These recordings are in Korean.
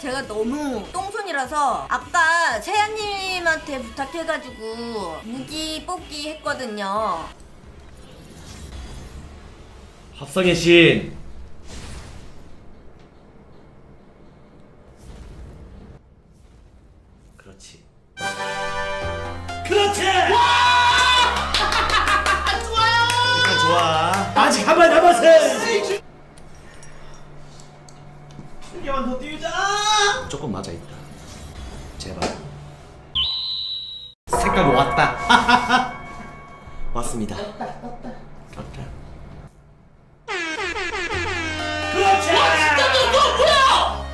제가 너무 똥손이라서 아까 세아님한테 부탁해가지고 무기 뽑기 했거든요. 합성의 신. 그렇지. 그렇지! 좋아요! 좋아. 아직 한 발 남았어 한 개만 더 뛰자 조금 맞아 있다 제발 색깔 왔다 왔습니다 떴다 그렇지! 와 진짜 너 뭐야!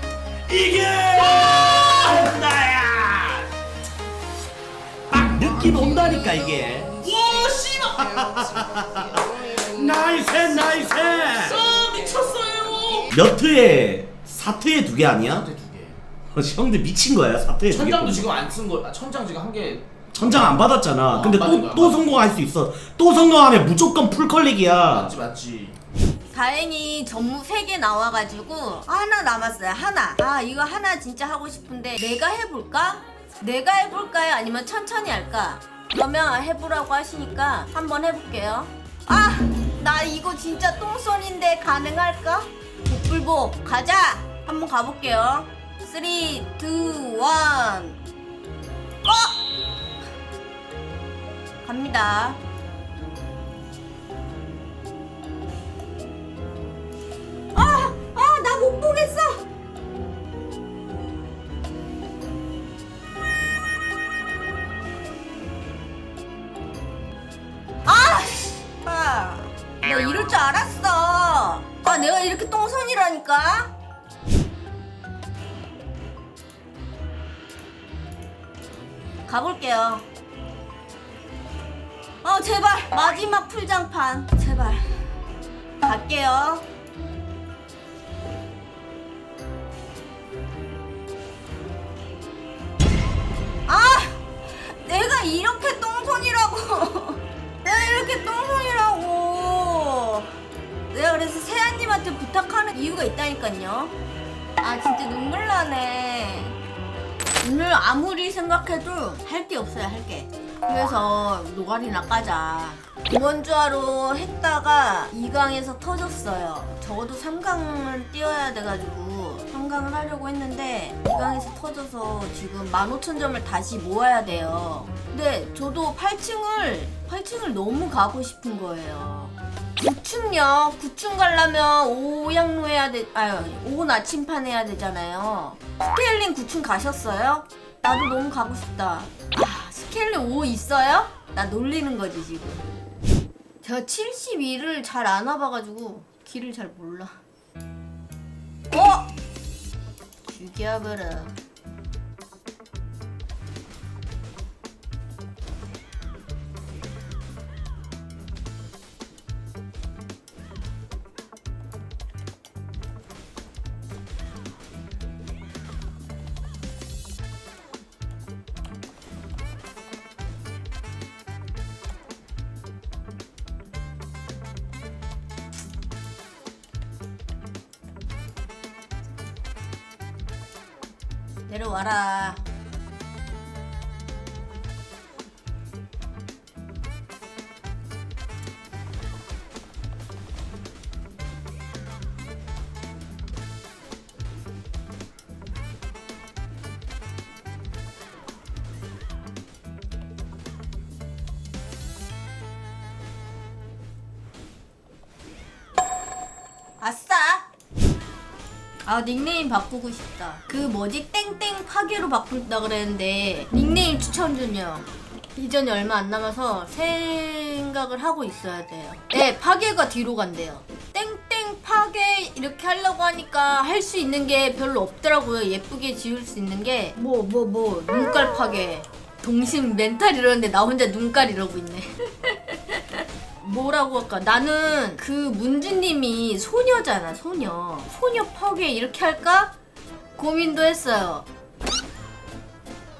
이게 나야! 딱 느낌 온다니까 이게. 와 씨발 나이스 나이스. 아 미쳤어요 몇 트에 사트에 두 개 아니야? 형들 미친 거야 개. 천장도 지금 안 쓴 거. 아, 천장 지금 한 개 천장 안 받았잖아. 어, 근데 안 받은 또 거야, 또안 받은 성공할 수 있어. 또 성공하면 무조건 풀 컬렉이야. 맞지 맞지 다행히 전무 3개 나와가지고 하나 남았어요. 하나. 아 이거 하나 진짜 하고 싶은데 내가 해볼까? 내가 해볼까요? 아니면 천천히 할까? 그러면 해보라고 하시니까 한번 해볼게요. 아! 나 이거 진짜 똥손인데 가능할까? 복불복 가자! 한번 가볼게요. 3, 2, 1 어! 갑니다. 아! 아! 나 못 보겠어! 아! 씨. 아! 내가 이럴 줄 알았어! 아, 내가 이렇게 똥손이라니까? 가볼게요. 어, 제발! 마지막 풀장판. 제발. 갈게요. 아! 내가 이렇게 똥손이라고! 내가 이렇게 똥손이라고! 내가 그래서 세아님한테 부탁하는 이유가 있다니까요. 아, 진짜 눈물 나네. 오늘 아무리 생각해도 할 게 없어요, 할 게. 그래서 노가리나 까자. 이번 주하로 했다가 2강에서 터졌어요. 적어도 3강을 뛰어야 돼가지고 3강을 하려고 했는데 2강에서 터져서 지금 15,000점을 다시 모아야 돼요. 근데 저도 8층을 8층을 너무 가고 싶은 거예요. 9층요. 9층 가려면 오양로 해야 돼. 아유, 오 나침판 해야 되잖아요. 스케일링 9층 가셨어요? 나도 너무 가고 싶다. 아, 스케일링 5 있어요? 나 놀리는 거지, 지금. 제가 72를 잘 안 와봐가지고 길을 잘 몰라. 어? 죽여버려. 내려와라. 아 닉네임 바꾸고 싶다. 그 뭐지? 땡땡 파괴로 바꾼다 그랬는데 닉네임 추천 중이요. 이전이 얼마 안 남아서 생각을 하고 있어야 돼요. 네 파괴가 뒤로 간대요. 땡땡 파괴 이렇게 하려고 하니까 할 수 있는 게 별로 없더라고요. 예쁘게 지을 수 있는 게. 뭐 뭐 뭐 눈깔 파괴. 동심 멘탈 이러는데 나 혼자 눈깔 이러고 있네 뭐라고 할까? 나는 그 문주님이 소녀잖아, 소녀. 소녀 파괴 이렇게 할까? 고민도 했어요.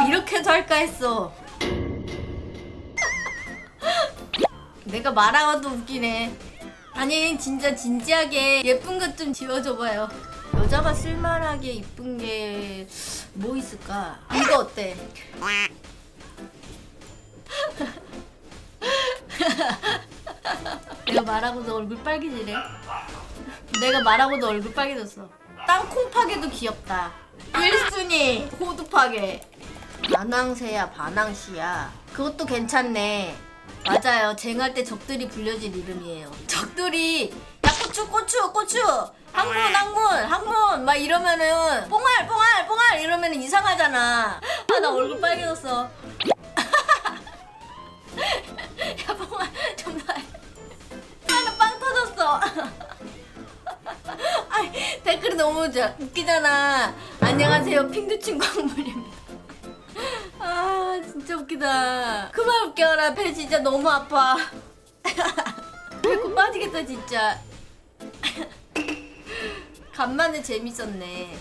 이렇게도 할까 했어. 내가 말하고도 웃기네. 아니, 진짜 진지하게 예쁜 것 좀 지어줘봐요. 여자가 쓸만하게 이쁜 게 뭐 있을까? 이거 어때? 말하고도 얼굴 빨개지래. 내가 말하고도 얼굴 빨개졌어. 땅콩 파게도 귀엽다. 1순위 호두 파게. 반항새야 반항시야. 그것도 괜찮네. 맞아요. 쟁할 때 적들이 불려질 이름이에요. 적들이 야 고추 고추 고추 항문 항문 항문 막 이러면은 뽕알 뽕알 뽕알 이러면은 이상하잖아. 아 나 얼굴 빨개졌어. 너무 자- 웃기잖아. 안녕하세요, 핑크 친구 항문입니다. 아, 진짜 웃기다. 그만 웃겨라. 배 진짜 너무 아파. 배꼽 빠지겠다, 진짜. 간만에 재밌었네.